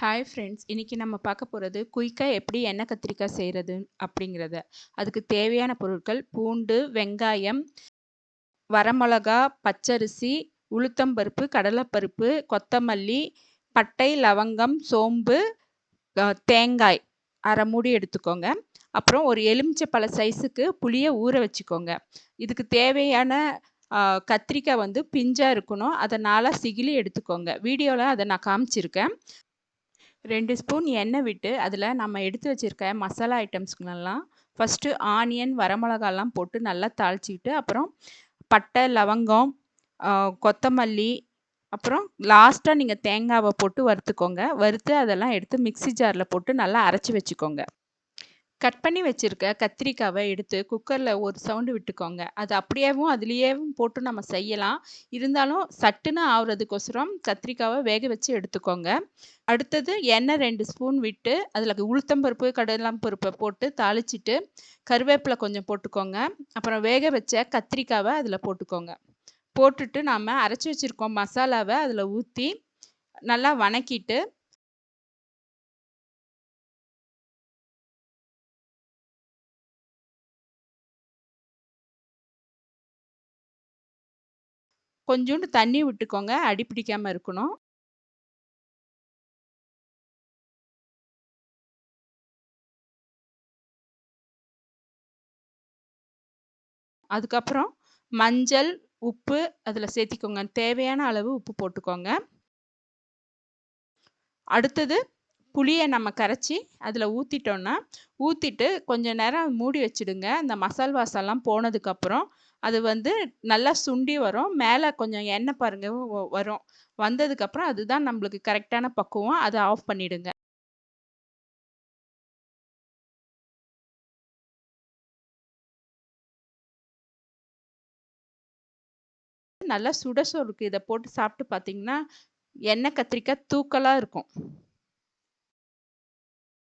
Hi friends இன்றைக்கி நம்ம பார்க்க போகிறது குயிக்காக எப்படி எண்ணெய் கத்திரிக்காய் செய்கிறது அப்படிங்கிறத. அதுக்கு தேவையான பொருட்கள் பூண்டு வெங்காயம் வரமிளகா பச்சரிசி உளுத்தம்பருப்பு கடலைப்பருப்பு கொத்தமல்லி பட்டை லவங்கம் சோம்பு தேங்காய் அரை மூடி எடுத்துக்கோங்க. அப்புறம் ஒரு எலுமிச்சை பழ சைஸுக்கு புளியை ஊற வச்சுக்கோங்க. இதுக்கு தேவையான கத்திரிக்காய் வந்து பிஞ்சாக இருக்கணும். அதை நாளாக சிகிலி எடுத்துக்கோங்க. வீடியோவில் அதை நான் காமிச்சிருக்கேன். ரெண்டு ஸ்பூன் எண்ணெய் விட்டு அதில் நம்ம எடுத்து வச்சுருக்க மசாலா ஐட்டம்ஸ்களெல்லாம் ஃபஸ்ட்டு ஆனியன் வரமிளகாலாம் போட்டு நல்லா தாளிச்சிக்கிட்டு அப்புறம் பட்டை லவங்கம் கொத்தமல்லி அப்புறம் லாஸ்ட்டாக நீங்கள் தேங்காவை போட்டு வறுத்துக்கோங்க. வறுத்து அதெல்லாம் எடுத்து மிக்ஸி ஜாரில் போட்டு நல்லா அரைச்சி வச்சுக்கோங்க. கட் பண்ணி வச்சுருக்க கத்திரிக்காவை எடுத்து குக்கரில் ஒரு சவுண்டு விட்டுக்கோங்க. அது அப்படியேவும் அதுலேயேவும் போட்டு நம்ம செய்யலாம். இருந்தாலும் சட்டுன்னு ஆகுறதுக்கோசரம் கத்திரிக்காவை வேக வச்சு எடுத்துக்கோங்க. அடுத்தது எண்ணெய் ரெண்டு ஸ்பூன் விட்டு அதில் உளுத்தம்பருப்பு கடலாம் பருப்பை போட்டு தாளிச்சிட்டு கருவேப்பிலை கொஞ்சம் போட்டுக்கோங்க. அப்புறம் வேக வச்ச கத்திரிக்காவை அதில் போட்டுக்கோங்க. போட்டுட்டு நாம் அரைச்சி வச்சுருக்கோம் மசாலாவை அதில் ஊற்றி நல்லா வணக்கிட்டு கொஞ்சோண்டு தண்ணி விட்டுக்கோங்க. அடி பிடிக்காமல் இருக்கணும். அதுக்கப்புறம் மஞ்சள் உப்பு அதில் சேர்த்திக்கோங்க தேவையான அளவு உப்பு போட்டுக்கோங்க. அடுத்தது புளியை நம்ம கரைச்சி அதில் ஊற்றிட்டோன்னா ஊற்றிட்டு கொஞ்சம் நேரம் மூடி வச்சுடுங்க. அந்த மசால் வாசம்லாம் போனதுக்கப்புறம் அது வந்து நல்லா சுண்டி வரும். மேலே கொஞ்சம் எண்ணெய் பாருங்க வரும். வந்ததுக்கப்புறம் அதுதான் நம்மளுக்கு கரெக்டான பக்குவம். அதை ஆஃப் பண்ணிவிடுங்க நல்லா சுட சொல்லுக்கு இதை போட்டு சாப்பிட்டு பார்த்தீங்கன்னா எண்ணெய் கத்திரிக்காய் தூக்கலாக இருக்கும்.